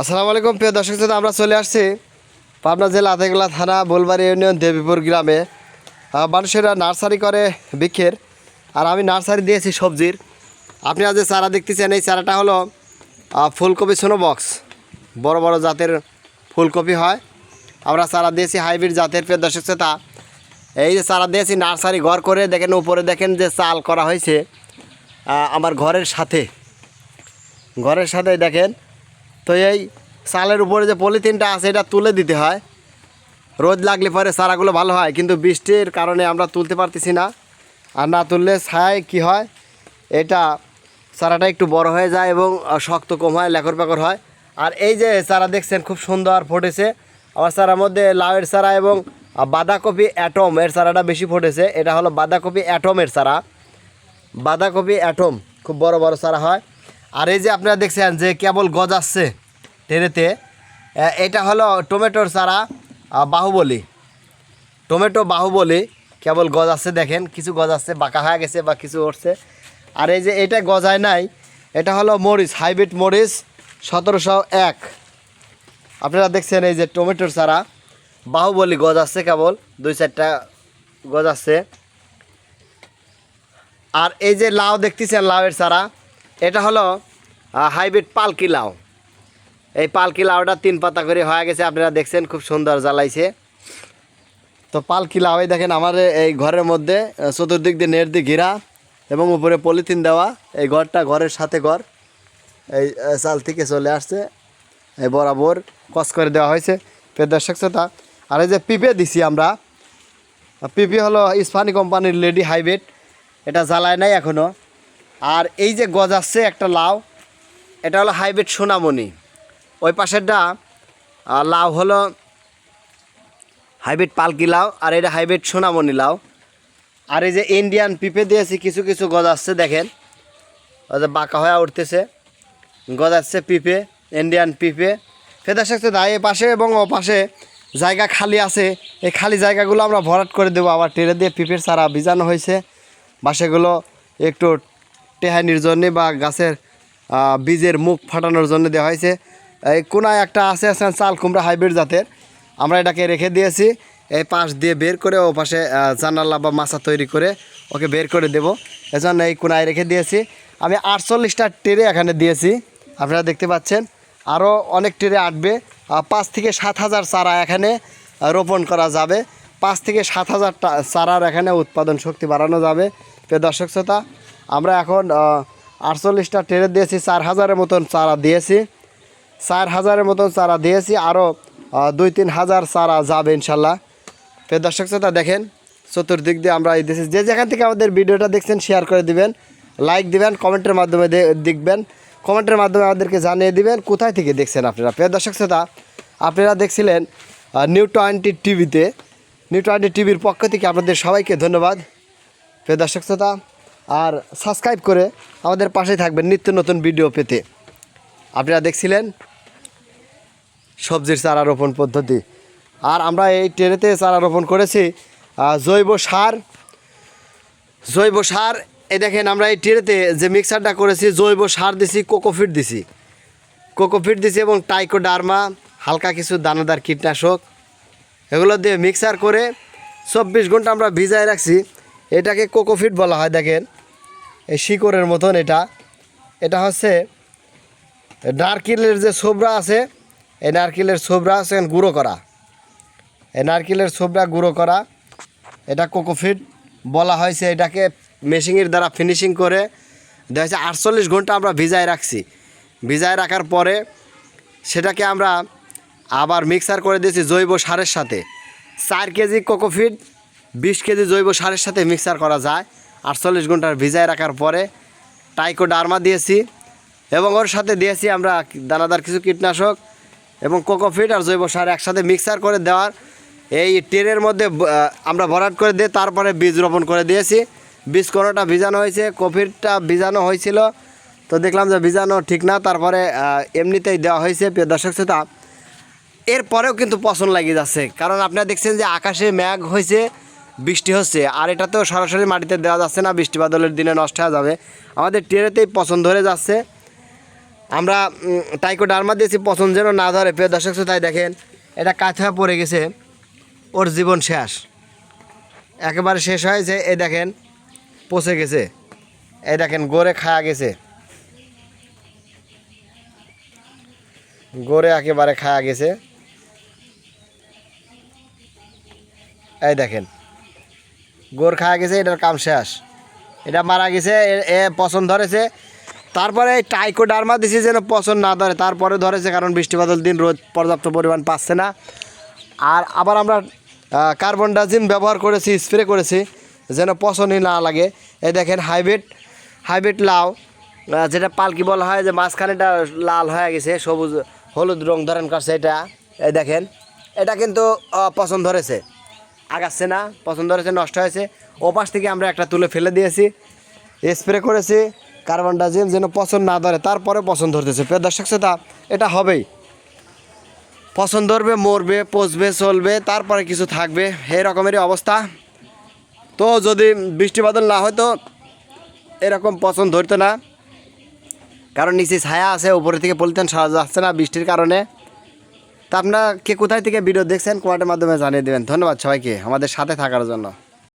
আসসালামু আলাইকুম, প্রিয় দর্শক শ্রোতা, আমরা চলে আসছি পাবনা জেলা আতেগলা থানা বোলবাড়ি ইউনিয়ন দেবীপুর গ্রামে। মানুষেরা নার্সারি করে বৃক্ষের, আর আমি নার্সারি দিয়েছি সবজির। আপনারা যে চারা দেখতেছেন, এই চারাটা হলো ফুলকপি সোনো বক্স। বড় বড় জাতের ফুলকপি হয়। আমরা চারা দিয়েছি হাইব্রিড জাতের, প্রিয় দর্শক শ্রোতা। এই যে চারা দিয়েছি নার্সারি ঘর করে, দেখেন উপরে দেখেন যে চাল করা হয়েছে। আমার ঘরের সাথে ঘরের সাথে দেখেন তো এই চালের উপরে যে পলিথিনটা আছে, এটা তুলে দিতে হয়। রোদ লাগলে পরে চারাগুলো ভালো হয়, কিন্তু বৃষ্টির কারণে আমরা তুলতে পারতেছি না। আর না তুললে ছায় কি হয়? এটা চারাটা একটু বড় হয়ে যায় এবং শক্ত কম হয় লেখর পেকর হয়। আর এই যে চারা দেখছেন, খুব সুন্দর ফোটেছে। আমার চারার মধ্যে লাউয়ের চারা এবং বাঁধাকপি অ্যাটম এর চারাটা বেশি ফোটেছে। এটা হলো বাঁধাকপি অ্যাটমের চারা। বাঁধাকপি অ্যাটম, খুব বড় বড় চারা হয়। আর এই যে আপনারা দেখছেন যে কেবল গজাচ্ছে টেরেতে আহ, এটা হলো টমেটোর চারা বাহুবলী। টমেটো বাহুবলী কেবল গজ আছে দেখেন কিছু গজ আছে বাঁকা হয়ে গেছে বা কিছু উঠছে। আর এই যে এটা গজায় নাই এটা হলো মরিচ হাইব্রিড মরিচ সতেরোশো এক। আপনারা দেখছেন এই যে টমেটোর চারা বাহুবলী গজ আছে কেবল দুই চারটা গজ আছে আর এই যে লাউ দেখতেছেন লাউয়ের চারা এটা হলো হাইব্রিড পালকি লাউ। এই পালকি লাউটা তিন পাতা করে হয়ে গেছে, আপনারা দেখছেন, খুব সুন্দর জ্বালাইছে। তো পালকি লাউ দেখেন, আমার এই ঘরের মধ্যে চতুর্দিক দিয়ে নেট দিয়ে ঘেরা এবং উপরে পলিথিন দেওয়া, এই ঘরটা ঘরের সাথে ঘর। এই চাল থেকে চলে আসছে এই বরাবর কস করে দেওয়া হয়েছে। প্রিয় দর্শক শ্রোতা, আর এই যে পিপে দিছি আমরা পিপি হলো ইস্পানি কোম্পানির লেডি হাইব্রিড, এটা জ্বালায় নাই এখনও আর এই যে গজাচ্ছে একটা লাউ এটা হলো হাইব্রিড সোনামণি। ওই পাশেরটা লাউ হলো হাইব্রিড পালকি লাউ, আর এটা হাইব্রিড সোনামণি লাউ। আর এই যে ইন্ডিয়ান পিপে দিয়েছি, কিছু কিছু গজাচ্ছে দেখেন। ওই যে বাঁকা হয়ে উঠতেছে। গজাচ্ছে পিপে, ইন্ডিয়ান পিপে। ফেদার সাথে দায় পাশে এবং ও পাশে জায়গা খালি আছে। এই খালি জায়গাগুলো আমরা ভরাট করে দেবো, আবার টেরে দিয়ে পিপের সারা বীজানো হয়েছে। বাসেগুলো একটু টেহানির জন্যে বা গাছের বীজের মুখ ফাটানোর জন্য দেওয়া হয়েছে। এই কোনায় একটা আছে আছে চাল কুমড়া হাইব্রিড জাতের। আমরা এটাকে রেখে দিয়েছি। এই পাশ দিয়ে বের করে ও পাশে জানালা বা মাছা তৈরি করে ওকে বের করে দেব। এজন্য এই কোনায় রেখে দিয়েছি। আমি আটচল্লিশটা টেরে এখানে দিয়েছি। আপনারা দেখতে পাচ্ছেন, আরও অনেক টেরে আটবে। পাঁচ থেকে সাত হাজার চারা এখানে রোপণ করা যাবে। পাঁচ থেকে সাত হাজার চারার এখানে উৎপাদন শক্তি বাড়ানো যাবে। প্রিয় দর্শক শ্রোতা, আমরা এখন আটচল্লিশটা টেরে দিয়েছি, চার হাজারের মতন চারা দিয়েছি। চার হাজারের মতন চারা দিয়েছি আরও দুই তিন হাজার চারা যাবে ইনশাল্লাহ। প্রিয় দর্শক শ্রোতা, দেখেন, চতুর্দিক দিয়ে আমরা এই দেশে যে যেখান থেকে আমাদের ভিডিওটা দেখছেন শেয়ার করে দিবেন লাইক দিবেন, কমেন্টের মাধ্যমে দেখবেন, কমেন্টের মাধ্যমে আমাদেরকে জানিয়ে দিবেন, কোথায় থেকে দেখছেন আপনারা? প্রিয় দর্শক শ্রোতা, আপনারা দেখছিলেন নিউ টোয়েন্টি টিভিতে নিউ টোয়েন্টি টিভির পক্ষ থেকে আপনাদের সবাইকে ধন্যবাদ। প্রিয় দর্শক শ্রোতা আর সাবস্ক্রাইব করে আমাদের পাশেই থাকবেন নিত্য নতুন ভিডিও পেতে। আপনারা দেখছিলেন? সবজির চারা রোপণ পদ্ধতি। আর আমরা এই ট্রেনেতে চারা রোপণ করেছি জৈব সার। জৈব সার, এ দেখেন আমরা এই ট্রেনেতে যে মিক্সারটা করেছি, জৈব সার দিছি কোকোফিট দিছি। কোকোফিট দিছি এবং টাইকোডার্মা, হালকা কিছু দানাদার কীটনাশক, এগুলো দিয়ে মিক্সার করে চব্বিশ ঘণ্টা আমরা ভিজায় রাখছি। এটাকে কোকোফিট বলা হয়, দেখেন। এই শিকড়ের মতন এটা। এটা হচ্ছে নারকেলের যে ছোবরা আছে, এই নারকেলের ছোবরা আছে গুঁড়ো করা। এই নারকেলের ছোবরা গুঁড়ো করা, এটা কোকোফিট বলা হয়েছে, এটাকে মেশিনের দ্বারা ফিনিশিং করে দেখা যাচ্ছে আটচল্লিশ ঘণ্টা আমরা ভিজায় রাখছি। ভিজায় রাখার পরে সেটাকে আমরা আবার মিক্সার করে দিয়েছি জৈব সারের সাথে। চার কেজি কোকোফিট, বিশ কেজি জৈব সারের সাথে মিক্সার করা যায়। আটচল্লিশ ঘণ্টার ভিজায় রাখার পরে টাইকোডার্মা দিয়েছি এবং ওর সাথে দিয়েছি আমরা দানাদার কিছু কীটনাশক এবং কোকোফিট আর জৈব সার একসাথে মিক্সার করে দেওয়ার। এই ট্রেনের মধ্যে আমরা ভরাট করে দিয়ে তারপরে বীজ রোপণ করে দিয়েছি। বীজ কোনোটা ভিজানো হয়েছে কোফিটটা ভিজানো হয়েছিল। তো দেখলাম যে ভিজানো ঠিক না, তারপরে এমনিতেই দেওয়া হয়েছে, প্রিয় দর্শক শ্রোতা। এরপরেও কিন্তু পছন্দ লাগিয়ে যাচ্ছে। কারণ আপনারা দেখছেন যে আকাশে মেঘ হয়েছে বৃষ্টি হচ্ছে আর এটা তো সরাসরি মাটিতে দেওয়া যাচ্ছে না বৃষ্টি বাদলের দিনে নষ্ট হয়ে যাবে। আমাদের ট্রেনেতেই পছন্দ ধরে যাচ্ছে। আমরা উম, টাইকোডার্মা দিয়েছি পছন্দ যেন না ধরে। প্রিয় দর্শক তাই দেখেন এটা কাজ হয়ে পড়ে গেছে ওর জীবন শেষ। একেবারে শেষ হয়েছে এই দেখেন পচে গেছে। এই দেখেন গড়ে খাওয়া গেছে। গড়ে একেবারে খাওয়া গেছে। এই দেখেন গোর খাওয়া গেছে, এটার কাম শেষ। এটা মারা গেছে, এ- পছন্দ ধরেছে। তারপরে এই টাইকোডার্মা দিছি যেন পছন্দ না ধরে, তারপরে ধরেছে কারণ বৃষ্টি বাদল দিন রোদ পর্যাপ্ত পরিমাণ পাচ্ছে না। আর আবার আমরা কার্বন ডাইজিম ব্যবহার করেছি, স্প্রে করেছি, যেন পছন্দই না লাগে। এই দেখেন হাইব্রিড হাইব্রিড লাউ যেটা পালকি বলা হয়, যে মাঝখানেটা লাল হয়ে গেছে, সবুজ, হলুদ রং ধরেন করছে এটা। এই দেখেন, এটা কিন্তু পছন্দ ধরেছে। আগাচ্ছে না, পছন্দ হয়েছে, নষ্ট হয়েছে। ওপাশ থেকে আমরা একটা তুলে ফেলে দিয়েছি। স্প্রে করেছি কার্বন ডাইজিম যেন পছন্দ না ধরে তারপরে পছন্দ ধরতেছে প্রিয় দর্শক শ্রোতা, এটা হবেই। পছন্দ ধরবে, মরবে, পচবে, চলবে, তারপরে কিছু থাকবে। এই রকমেরই অবস্থা। তো যদি বৃষ্টি বাদল না হয় তো এরকম পছন্দ ধরতো না। কারণ নিচে ছায়া আছে, উপরে থেকে পলিথিন সারা যাচ্ছে না বৃষ্টির কারণে। তা আপনারা কে কোথায় থেকে ভিডিও দেখছেন কমেন্টের মাধ্যমে জানিয়ে দেবেন। ধন্যবাদ সবাইকে আমাদের সাথে থাকার জন্য।